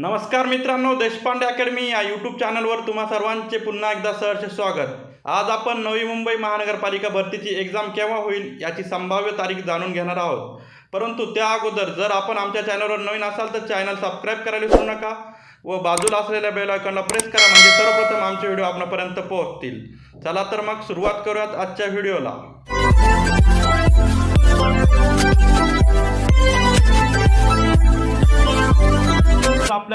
नमस्कार मित्रांनो देशपांडे अकॅडमी या यूट्यूब चॅनलवर तुम्हा सर्वांचे पुन्हा एकदा सहर्ष स्वागत. आज आपण नवी मुंबई महानगरपालिका भरतीची एक्झाम केव्हा होईल याची संभाव्य तारीख जाणून घेणार आहोत. परंतु त्या अगोदर जर आपण आमच्या चॅनलवर नवीन असाल तर चॅनल सबस्क्राईब करायला विसरू नका व बाजूला असलेल्या बेल आयकॉनला प्रेस करा म्हणजे सर्वप्रथम आमचे व्हिडिओ आपणापर्यंत पोहोचतील. चला तर मग सुरुवात करूयात आजच्या व्हिडिओला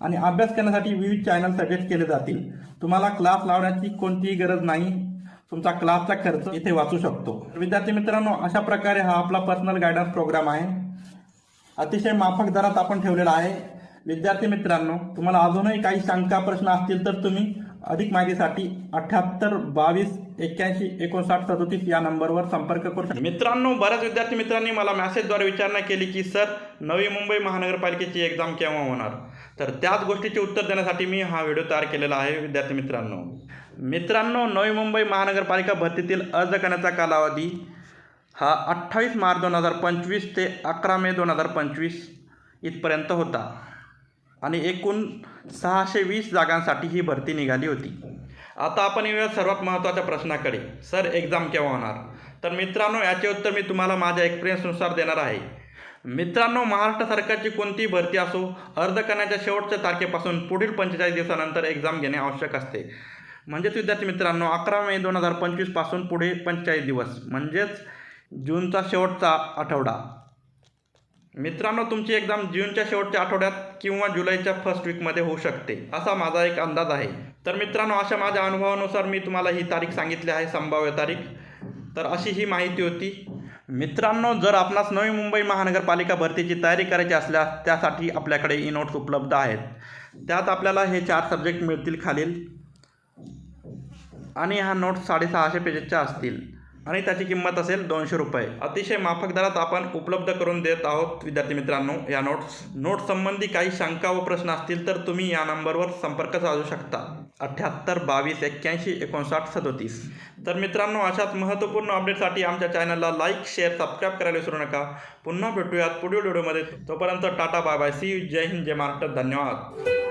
आणि अभ्यास करण्यासाठी विविध चॅनल सजेस्ट केले जातील. तुम्हाला क्लास लावण्याची कोणतीही गरज नाही. तुमचा क्लासचा खर्च इथे वाचू शकतो. विद्यार्थी मित्रांनो अशा प्रकारे हा आपला पर्सनल गायडन्स प्रोग्राम आहे. अतिशय माफक दरात आपण ठेवलेला आहे. विद्यार्थी मित्रांनो तुम्हाला अजूनही काही शंका प्रश्न असतील तर तुम्ही अधिक माहितीसाठी अठ्याहत्तर बावीस एक्क्याऐंशी एकोणसाठ सदोतीस या नंबरवर संपर्क करू शकता. मित्रांनो बऱ्याच विद्यार्थी मित्रांनी मला मॅसेजद्वारे विचारणा केली की सर नवी मुंबई महानगरपालिकेची एक्झाम केव्हा होणार? तर त्याच गोष्टीचे उत्तर देण्यासाठी मी हा व्हिडिओ तयार केलेला आहे विद्यार्थी मित्रांनो. मित्रांनो नवी मुंबई महानगरपालिका भरतीतील अर्ज करण्याचा कालावधी हा अठ्ठावीस मार्च दोन हजार पंचवीस ते अकरा मे दोन हजार पंचवीस इथपर्यंत होता. आणि एकूण सहाशे वीस जागांसाठी ही भरती निघाली होती. आता आपण येऊया सर्वात महत्त्वाच्या प्रश्नाकडे. सर एक्झाम केव्हा होणार? तर मित्रांनो याचे उत्तर मी तुम्हाला माझ्या एक्सपिरियन्सनुसार देणार आहे. मित्रांनो महाराष्ट्र सरकारची कोणतीही भरती असो अर्ज करण्याच्या शेवटच्या तारखेपासून पुढील पंचेचाळीस दिवसानंतर एक्झाम घेणे आवश्यक असते. म्हणजेच विद्यार्थी मित्रांनो अकरा मे दोन हजार पंचवीसपासून पुढे पंचेचाळीस दिवस म्हणजेच जूनचा शेवटचा आठवडा. मित्रांनो तुमची एक्झाम जूनच्या शेवटच्या आठवड्यात किंवा जुलैच्या फर्स्ट वीकमध्ये होऊ शकते असा माझा एक अंदाज आहे. तर मित्रांनो अशा माझ्या अनुभवानुसार मी तुम्हाला ही तारीख सांगितली आहे संभाव्य तारीख. तर अशी ही माहिती होती. मित्रांनो जर आपणास नवी मुंबई महानगरपालिका भरतीची तयारी करायची असल्यास त्यासाठी आपल्याकडे ई नोट्स उपलब्ध आहेत. त्यात आपल्याला हे चार सब्जेक्ट मिळतील खालील. आणि ह्या नोट्स साडेसहाशे पेजेसच्या असतील. आणि त्याची किंमत असेल दोनशे रुपये. अतिशय माफक दरात आपण उपलब्ध करून देत आहोत विद्यार्थी मित्रांनो या नोट्स नोट संबंधी काही शंका व प्रश्न असतील तर तुम्ही या नंबरवर संपर्क साधू शकता. अठ्याहत्तर बावीस एक्क्याऐंशी एकोणसाठ सदोतीस. तर मित्रांनो अशाच महत्त्वपूर्ण अपडेटसाठी आमच्या चॅनलला लाईक शेअर सबस्क्राईब करायला विसरू नका. पुन्हा भेटूयात पुढील व्हिडिओमध्ये तोपर्यंत टाटा बाय बाय सी जय हिंद जय महाराष्ट्र. धन्यवाद.